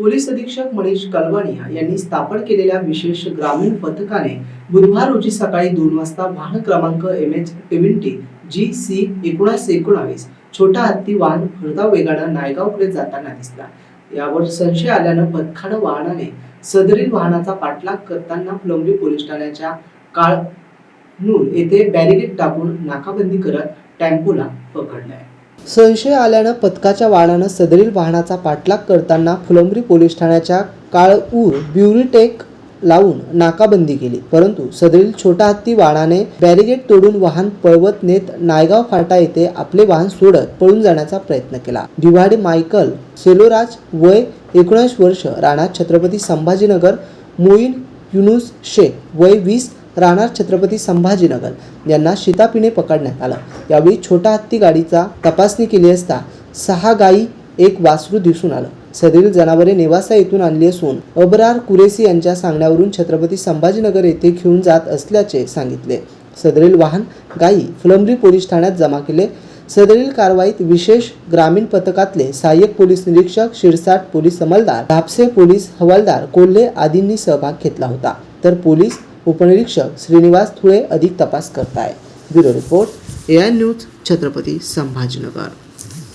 Police अधीक्षक मनीष कलवानिया यांनी स्थापन केलेल्या विशेष ग्रामीण पथकाने बुधवार रोजी सकाळी दोन वाजता वाहन क्रमांक M H twenty G C एकोणीसशे एकोणावीस छोटा हत्ती वाहन फरदा वेगानं नायगावकडे जाताना दिसला. यावर संशय आल्यानं पथकानं वाहनाने सदरील वाहनाचा पाठलाग करताना फुलंब्री पोलीस ठाण्याच्या काळनूर येथे बॅरिगेड टाकून नाकाबंदी करत टेम्पोला पकडलाय. संशय आल्यानं पथकाच्या वाहनानं सदरील वाहनाचा पाठलाग करताना फुलंब्री पोलीस ठाण्याच्या काळऊर ब्युरिटेक लावून नाकाबंदी केली. परंतु सदरील छोटा हत्ती वाहनाने बॅरिगेड तोडून वाहन पळवत नेत नायगाव फाटा येथे आपले वाहन सोडत पळून जाण्याचा प्रयत्न केला. दिवाडी मायकल सेलोराज वय एकोणीस वर्ष राणा छत्रपती संभाजीनगर मोईन युनुस शेख वय वीस राहणार छत्रपती संभाजीनगर. यांना शितापीने पकडण्यात आलं. यावेळी छोटा हत्ती गाडीचा तपासणी केली असता सहा गायी एक वासरू दिसून आलं. सदरील जनावरे नेवासा येथून आणली असून अबरार कुरेसी यांच्या सांगण्यावरून छत्रपती संभाजीनगर येथे घेऊन जात असल्याचे सांगितले. सदरील वाहन गायी फुलंब्री पोलीस ठाण्यात जमा केले. सदरील कारवाईत विशेष ग्रामीण पथकातले सहाय्यक पोलीस निरीक्षक शिरसाट पोलीस अंमलदार धापसे पोलीस हवालदार कोल्हे आदींनी सहभाग घेतला होता. तर पोलीस उपनिरीक्षक श्रीनिवास थुळे अधिक तपास करताय. Bureau report A I news Chhatrapati Sambhajinagar.